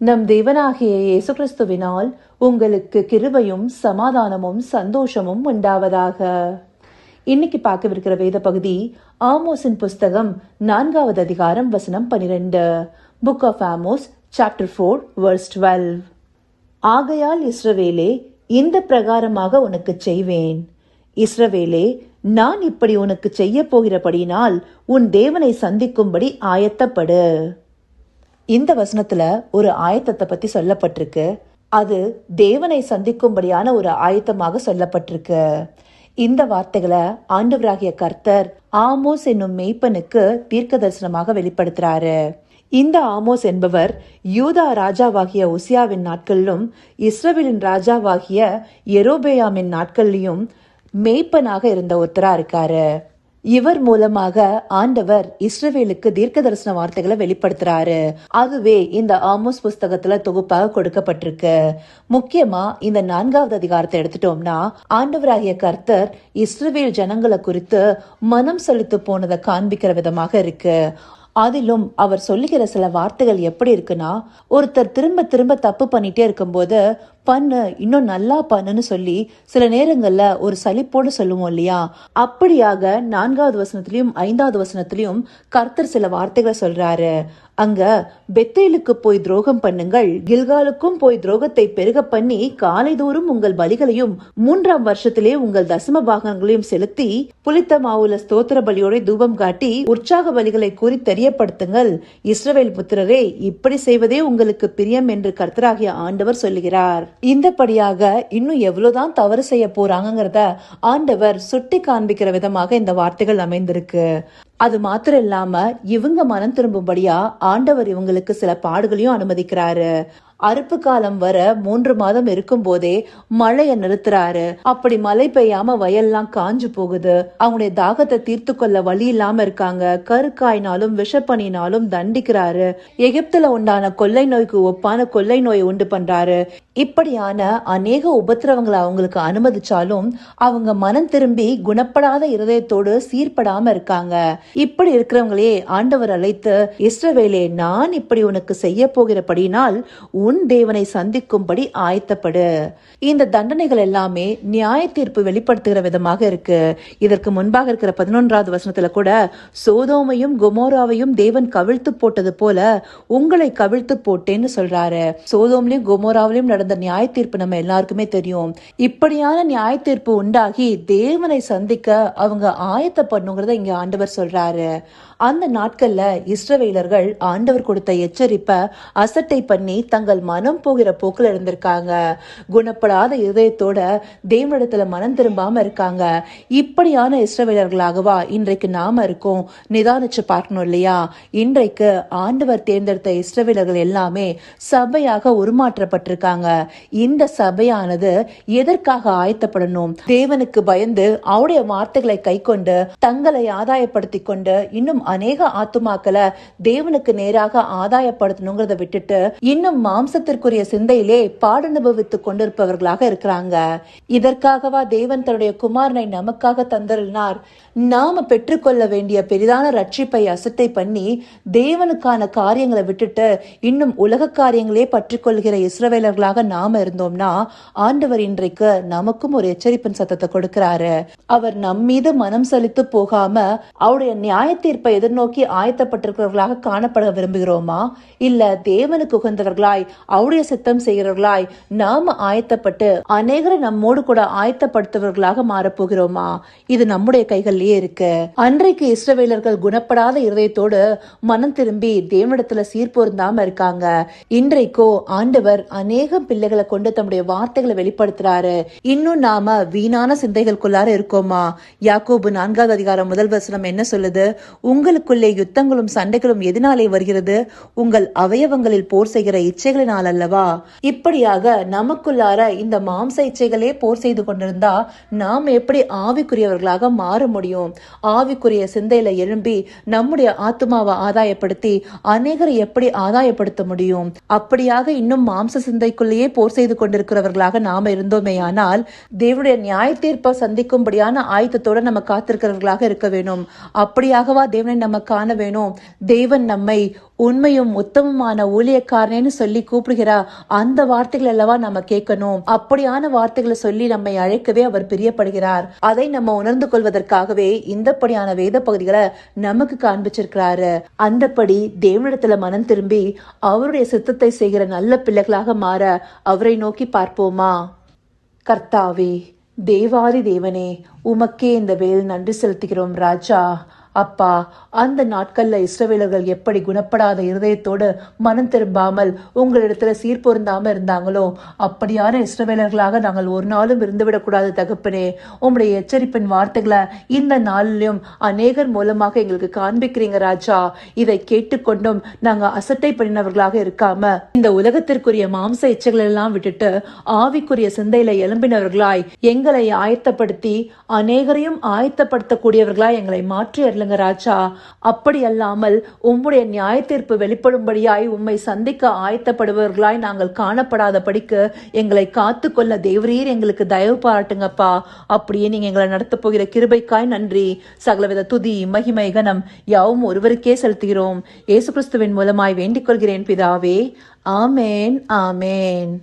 நம் தேவனாகிய இயேசு கிறிஸ்துவினால் உங்களுக்கு கிருபையும் சமாதானமும் சந்தோஷமும் உண்டாவதாக. இன்னைக்கு பார்க்கவிருக்கிற வேத பகுதி ஆமோஸின் புஸ்தகம் நான்காவது அதிகாரம் வசனம் பனிரெண்டு. Book of Amos chapter four verse twelve ஆகையால் இஸ்ரவேலே இந்த பிரகாரமாக உனக்கு செய்வேன். இஸ்ரவேலே நான் இப்படி உனக்கு செய்ய போகிறபடியினால் உன் தேவனை சந்திக்கும்படி ஆயத்தப்படு. இந்த வசனத்துல ஒரு ஆயத்தத்தை பத்தி சொல்லப்பட்டிருக்கு. அது தேவனை சந்திக்கும்படியான ஒரு ஆயத்தமாக சொல்லப்பட்டிருக்கு. இந்த வார்த்தைகளை ஆண்டவராகிய கர்த்தர் ஆமோஸ் என்னும் மெய்ப்பனுக்கு தீர்க்க தரிசனமாக வெளிப்படுத்துறாரு. இந்த ஆமோஸ் என்பவர் யூதா ராஜாவாகிய உசியாவின் நாட்களிலும் இஸ்ரவேலின் ராஜாவாகிய எரோபேயாமின் நாட்கள்லையும் மெய்ப்பனாக இருந்த ஒருத்தரா இருக்காரு. இவர் மூலமாக ஆண்டவர் இஸ்ரவேலுக்கு தீர்க்க தரிசன வார்த்தைகளை வெளிப்படுத்துறாரு. அதுவே இந்த ஆமோஸ் புஸ்தகத்துல தொகுப்பாக கொடுக்கப்பட்டிருக்கு. முக்கியமா இந்த நான்காவது அதிகாரத்தை எடுத்துட்டோம்னா ஆண்டவராகிய கர்த்தர் இஸ்ரவேல் ஜனங்களை குறித்து மனம் செலுத்து போனதை காண்பிக்கிற விதமாக இருக்கு. அதிலும் அவர் சொல்லுகிற சில வார்த்தைகள் எப்படி இருக்குன்னா ஒருத்தர் திரும்ப திரும்ப தப்பு பண்ணிட்டே இருக்கும்போது பண்ணு இன்னும் நல்லா பண்ணுன்னு சொல்லி சில நேரங்கள்ல ஒரு சலிப்போடு சொல்லுவோம் இல்லையா? அப்படியாக நான்காவது வசனத்திலையும் ஐந்தாவது வசனத்திலையும் கர்த்தர் சில வார்த்தைகளை சொல்றாரு. அங்க பெத்தேலுக்கு போய் துரோகம் பண்ணுங்கள் கில்காலுக்கும் போய் துரோகத்தை பெருக பண்ணி காலைதோறும் உங்கள் பலிகளையும் மூன்றாம் வருஷத்திலே உங்கள் தசம பாகங்களையும் செலுத்தி புளித்த மாவுல ஸ்தோத்திர பலியோட தூபம் காட்டி உற்சாக பலிகளை கூறி தெரியப்படுத்துங்கள். இஸ்ரவேல் புத்திரரே இப்படி செய்வதே உங்களுக்கு பிரியம் என்று கர்த்தராகிய ஆண்டவர் சொல்லுகிறார். இந்தபடியாக இன்னும் எவ்வளவுதான் தவறு செய்ய போறாங்கிறத ஆண்டவர் சுட்டி காண்பிக்கிற விதமாக இந்த வார்த்தைகள் அமைந்திருக்கு. அது மாத்திரம் இல்லாம இவங்க மனம் திரும்பும்படியா ஆண்டவர் இவங்களுக்கு சில பாடுகளையும் அனுமதிக்கிறாரு. அறுப்பு காலம் வர மூன்று மாதம் இருக்கும் போதே மழைய நிறுத்துறாரு. அப்படி மழை பெய்யாம வயல்லாம் காஞ்சு போகுது. அவங்களுடைய தாகத்தை தீர்த்து கொள்ள வழி இல்லாம இருக்காங்க. கருக்காயினாலும் விஷப்பனினாலும் தண்டிக்கிறாரு. எகிப்துல உண்டான கொள்ளை நோய்க்கு ஒப்பான கொள்ளை நோயை உண்டு பண்றாரு. இப்படியான அநேக உபத்திரவங்களை அவங்களுக்கு அனுமதிச்சாலும் அவங்க மனம் திரும்பி குணப்படாத இருதயத்தோடு சீர்படாம இருக்காங்க. இப்படி இருக்கிறவங்களே ஆண்டவர் அழைத்து இஸ்ரவேலே நான் இப்படி உனக்கு செய்ய போகிறபடினால் உன் தேவனை சந்திக்கும்படி ஆயத்தப்படு. இந்த தண்டனைகள் எல்லாமே நியாய தீர்ப்பு வெளிப்படுத்துகிற விதமாக இருக்கு. இதற்கு முன்பாக இருக்கிற பதினொன்றாவது வசனத்துல கூட சோதோமையும் குமோராவையும் தேவன் கவிழ்த்து போட்டது போல உங்களை கவிழ்த்து போட்டேன்னு சொல்றாரு. சோதோம்லயும் குமோராவிலையும் நடந்த நியாய தீர்ப்பு நம்ம எல்லாருக்குமே தெரியும். இப்படியான நியாய தீர்ப்பு உண்டாகி தேவனை சந்திக்க அவங்க ஆயத்த பண்ணுங்கிறத இங்க ஆண்டவர் சொல்றாரு. அந்த நாட்கள்ல இஸ்ரவேலர்கள் ஆண்டவர் கொடுத்த எச்சரிப்பை அசட்டை பண்ணி தங்கள் மனம் போகிற போக்கில் இருந்திருக்காங்க. குணப்படாத இதயத்தோட தேவனிடத்துல மனம் திரும்பாம இருக்காங்க. இப்படியான இஸ்ரவேலர்களாகவா இன்றைக்கு நாம இருக்கோம். நிதானிச்சு பார்க்கணும் இல்லையா? இன்றைக்கு ஆண்டவர் தேர்ந்தெடுத்த இஸ்ரவேலர்கள் எல்லாமே சபையாக உருமாற்றப்பட்டிருக்காங்க. இந்த சபையானது எதற்காக ஆயத்தப்படணும்? தேவனுக்கு பயந்து அவருடைய வார்த்தைகளை கை கொண்டு தங்களை ஆதாயப்படுத்தி கொண்டு இன்னும் அநேக ஆத்துமாக்களை தேவனுக்கு நேராக ஆதாயப்படுத்தணுங்கிறத விட்டுட்டு இன்னும் மாம்சத்திற்குரிய சிந்தையிலே பாடனுபவித்துக் கொண்டிருப்பவர்களாக இருக்கிறாங்க. இதற்காகவா தேவன் தன்னுடைய குமாரனை நமக்காக தந்தருளினார். நாம பெற்றுக்கொள்ள வேண்டிய பெரிதான ரட்சிப்பை அசட்டை பண்ணி தேவனுக்கான காரியங்களை விட்டுட்டு இன்னும் உலக காரியங்களே பற்றிக்கொள்கிற இஸ்ரவேலர்களாக நாம இருந்தோம்னா ஆண்டவர் இன்றைக்கு நமக்கும் ஒரு எச்சரிப்பின் சத்தத்தை கொடுக்கிறாரு. அவர் நம்மீது மனம் செலுத்து போகாம அவருடைய நியாய தீர்ப்பை எதிர்நோக்கி ஆயத்தப்பட்டிருக்கிறவர்களாக காணப்பட விரும்புகிறோமா? இல்ல தேவனுக்கு உகந்தவர்களாய் அவருடைய சித்தம் செய்கிறவர்களாய் நாம ஆயத்தப்பட்டு அநேகரை நம்மோடு கூட ஆயத்தப்படுத்துவர்களாக மாறப்போகிறோமா? இது நம்முடைய கைகளிலேயே இருக்கு. அன்றைக்கு இஸ்ரவேலர்கள் குணப்படாத இருதயத்தோடு மனம் திரும்பி தேவனிடத்துல சீர்பொருந்தாம இருக்காங்க. இன்றைக்கோ ஆண்டவர் அநேக பிள்ளைகளை கொண்டு தம்முடைய வார்த்தைகளை வெளிப்படுத்துறாரு. இன்னும் நாம வீணான சிந்தைகளுக்குள்ளார இருக்கோமா? யாக்கோபு நான்காவது அதிகாரம் முதல் வசனம் என்ன சொல்லுது? உங்க உங்களுக்குள்ளே யுத்தங்களும் சண்டைகளும் எதனாலே வருகிறது? உங்கள் அவயவங்களில் போர் செய்கிற இச்சைகளினால் அல்லவா? இப்படியாக நமக்குள்ளார இந்த மாம்ச இச்சைகளே போர் செய்து கொண்டிருந்தா நாம் எப்படி ஆவிக்குரியவர்களாக மாற முடியும்? ஆவிக்குரிய சிந்தையில எழும்பி நம்முடைய ஆத்மாவை ஆதாயப்படுத்தி அநேகரை எப்படி ஆதாயப்படுத்த முடியும்? அப்படியாக இன்னும் மாம்ச சிந்தைக்குள்ளேயே போர் செய்து கொண்டிருக்கிறவர்களாக நாம இருந்தோமேயானால் தேவனுடைய நியாய தீர்ப்பை சந்திக்கும்படியான ஆயத்தத்தோடு நம்ம காத்திருக்கிறவர்களாக இருக்க வேணும் அப்படியாகவா தேவனை நம்ம காண வேணும் தேவன் நம்மை உண்மையும் உத்தமமான ஊழியக்காரனேன்னு சொல்லி கூப்பிடுகிறா. அந்த வார்த்தைகள் அல்லவா நம்ம கேட்கணும்? அப்படியான வார்த்தைகளை சொல்லி நம்மை அழைக்கவே அவர் பிரியப்படுகிறார். அதை நம்ம உணர்ந்து கொள்வதற்காகவே இந்தப்படியான வேத பகுதிகளை நமக்கு காண்பிச்சிருக்கிறாரு. அந்தப்படி தேவனிடத்துல மனம் திரும்பி அவருடைய சித்தத்தை செய்கிற நல்ல பிள்ளைகளாக மாற அவரை நோக்கி பார்ப்போமா? கர்த்தாவே தேவாதி தேவனே உமக்கே இந்த வேல் நன்றி செலுத்துகிறோம் ராஜா. அப்பா அந்த நாட்கள்ல இஸ்ரவேலர்கள் எப்படி குணப்படாத இருதயத்தோடு மனம் திரும்பாமல் உங்களிடத்துல சீர்பொருந்தாம இருந்தாங்களோ அப்படியான இஸ்ரவேலர்களாக நாங்கள் ஒரு நாளும் இருந்துவிடக்கூடாது தகப்பனே. உங்களுடைய எச்சரிப்பின் வார்த்தைகளை இந்த நாளிலும் அநேகர் மூலமாக எங்களுக்கு காண்பிக்கிறீங்க ராஜா. இதை கேட்டுக்கொண்டும் நாங்க அசட்டை பண்ணினவர்களாக இருக்காம இந்த உலகத்திற்குரிய மாம்ச எச்சங்கள் எல்லாம் விட்டுட்டு ஆவிக்குரிய சிந்தையில எழும்பினவர்களாய் எங்களை ஆயத்தப்படுத்தி அநேகரையும் ஆயத்தப்படுத்தக்கூடியவர்களாய் எங்களை மாற்றி இல்லைங்க ராஜா. அப்படி அல்லாமல் உம்முடைய நியாய தீர்ப்பு வெளிப்படும்படியாய் உம்மை சந்திக்க ஆயத்தப்படுபவர்களாய் நாங்கள் காணப்படாதபடிக்கு எங்களை காத்துக்கொள்ள தேவரீர் எங்களுக்கு தயவு பாராட்டுங்கப்பா. அப்படியே நீங்க எங்களை நடத்த போகிற கிருபைக்காய் நன்றி. சகலவித துதி மகிமை கனம் யாவும் ஒருவருக்கே செலுத்துகிறோம். இயேசு கிறிஸ்துவின் மூலமாய் வேண்டிக் கொள்கிறேன் பிதாவே. ஆமேன் ஆமேன்.